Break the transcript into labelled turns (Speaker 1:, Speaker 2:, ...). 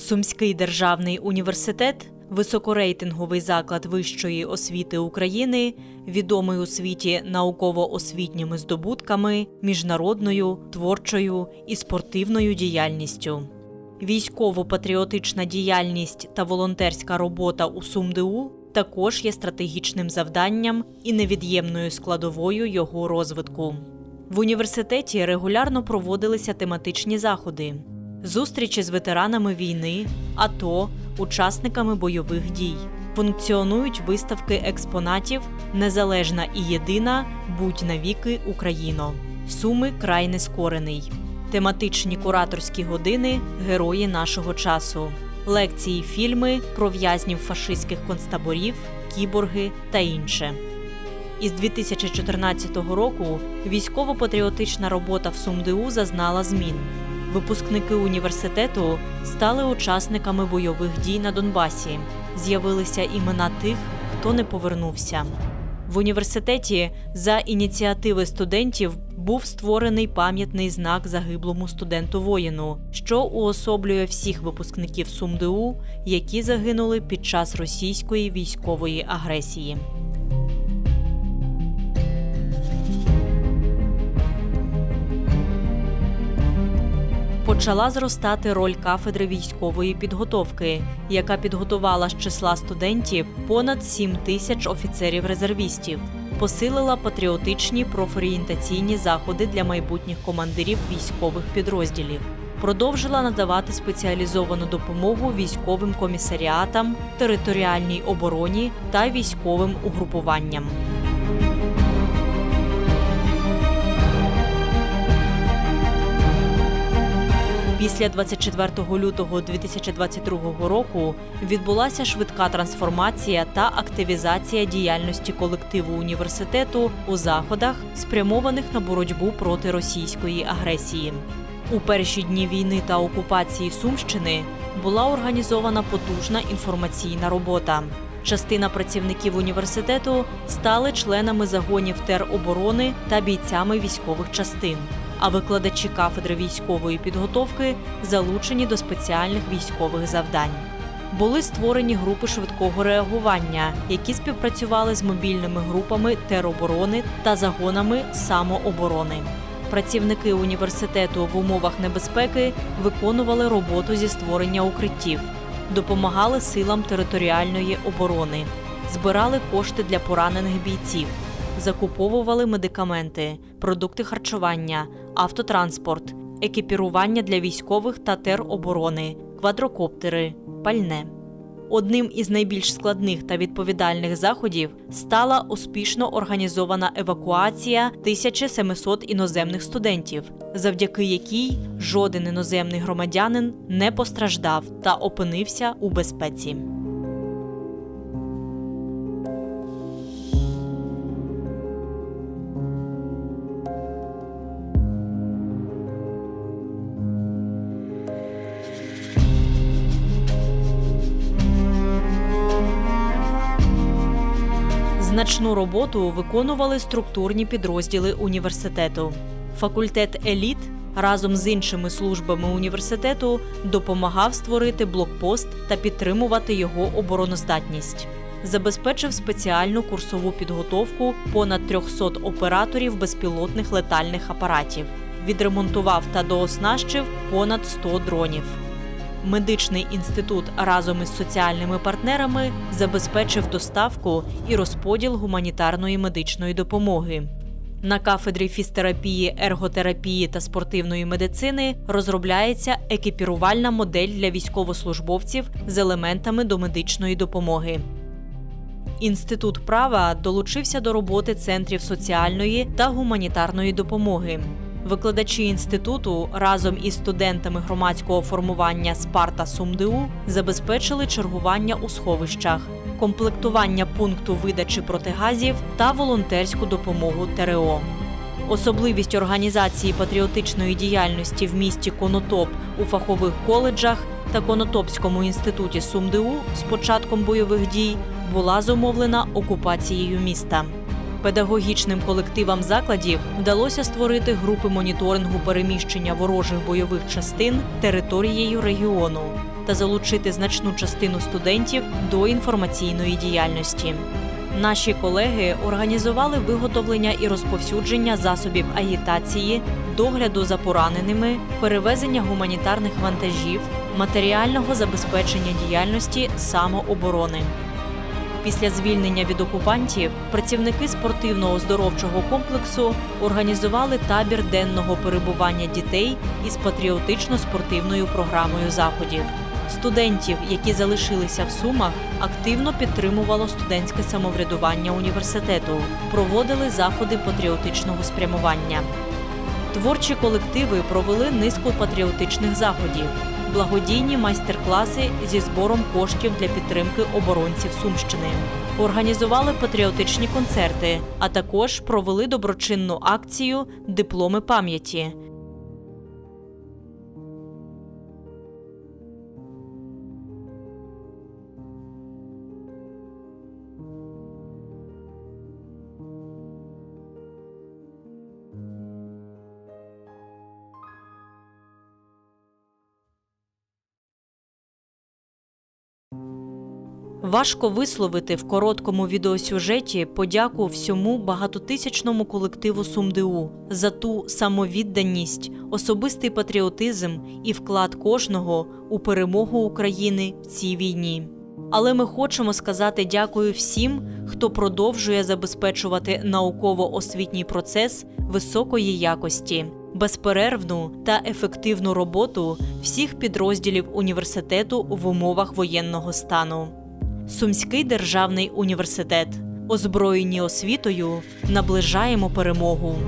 Speaker 1: Сумський державний університет високорейтинговий заклад вищої освіти України, відомий у світі науково-освітніми здобутками, міжнародною, творчою і спортивною діяльністю. Військово-патріотична діяльність та волонтерська робота у СумДУ також є стратегічним завданням і невід'ємною складовою його розвитку. В університеті регулярно проводилися тематичні заходи, зустрічі з ветеранами війни, АТО, учасниками бойових дій. Функціонують виставки експонатів Незалежна і єдина Будь навіки Україно. Суми край нескорений. Тематичні кураторські години Герої нашого часу. Лекції, фільми про в'язнів фашистських концтаборів, кіборги та інше. Із 2014 року військово-патріотична робота в СумДУ зазнала змін. Випускники університету стали учасниками бойових дій на Донбасі. З'явилися імена тих, хто не повернувся. В університеті за ініціативи студентів був створений пам'ятний знак загиблому студенту воїну, що уособлює всіх випускників СумДУ, які загинули під час російської військової агресії. Почала зростати роль кафедри військової підготовки, яка підготувала з числа студентів понад 7 тисяч офіцерів-резервістів, посилила патріотичні профорієнтаційні заходи для майбутніх командирів військових підрозділів, продовжила надавати спеціалізовану допомогу військовим комісаріатам, територіальній обороні та військовим угрупуванням. Після 24 лютого 2022 року відбулася швидка трансформація та активізація діяльності колективу університету у заходах, спрямованих на боротьбу проти російської агресії. У перші дні війни та окупації Сумщини була організована потужна інформаційна робота. Частина працівників університету стали членами загонів тероборони та бійцями військових частин а викладачі кафедри військової підготовки залучені до спеціальних військових завдань. Були створені групи швидкого реагування, які співпрацювали з мобільними групами тероборони та загонами самооборони. Працівники університету в умовах небезпеки виконували роботу зі створення укриттів, допомагали силам територіальної оборони, збирали кошти для поранених бійців, закуповували медикаменти, продукти харчування, автотранспорт, екіпірування для військових та тероборони, квадрокоптери, пальне. Одним із найбільш складних та відповідальних заходів стала успішно організована евакуація 1700 іноземних студентів, завдяки якій жоден іноземний громадянин не постраждав та опинився у безпеці. Значну роботу виконували структурні підрозділи університету. Факультет еліт разом з іншими службами університету допомагав створити блокпост та підтримувати його обороноздатність. Забезпечив спеціальну курсову підготовку понад 300 операторів безпілотних летальних апаратів. Відремонтував та дооснащив понад 100 дронів. Медичний інститут разом із соціальними партнерами забезпечив доставку і розподіл гуманітарної медичної допомоги. На кафедрі фізтерапії, ерготерапії та спортивної медицини розробляється екіпірувальна модель для військовослужбовців з елементами домедичної допомоги. Інститут права долучився до роботи центрів соціальної та гуманітарної допомоги. Викладачі інституту разом із студентами громадського формування Спарта СумДУ забезпечили чергування у сховищах, комплектування пункту видачі протигазів та волонтерську допомогу ТРО. Особливість організації патріотичної діяльності в місті Конотоп у фахових коледжах та Конотопському інституті СумДУ з початком бойових дій була зумовлена окупацією міста. Педагогічним колективам закладів вдалося створити групи моніторингу переміщення ворожих бойових частин територією регіону. та залучити значну частину студентів до інформаційної діяльності. Наші колеги організували виготовлення і розповсюдження засобів агітації, догляду за пораненими, перевезення гуманітарних вантажів, матеріального забезпечення діяльності самооборони. Після звільнення від окупантів працівники спортивно-оздоровчого комплексу організували табір денного перебування дітей із патріотично-спортивною програмою заходів. Студентів, які залишилися в Сумах, активно підтримувало студентське самоврядування університету, проводили заходи патріотичного спрямування. Творчі колективи провели низку патріотичних заходів, благодійні майстер-класи зі збором коштів для підтримки оборонців Сумщини. Організували патріотичні концерти, а також провели доброчинну акцію Дипломи пам'яті. Важко висловити в короткому відеосюжеті подяку всьому багатотисячному колективу СумДУ за ту самовідданість, особистий патріотизм і вклад кожного у перемогу України в цій війні. Але ми хочемо сказати дякую всім, хто продовжує забезпечувати науково-освітній процес високої якості, безперервну та ефективну роботу всіх підрозділів університету в умовах воєнного стану. Сумський державний університет. Озброєні освітою наближаємо перемогу.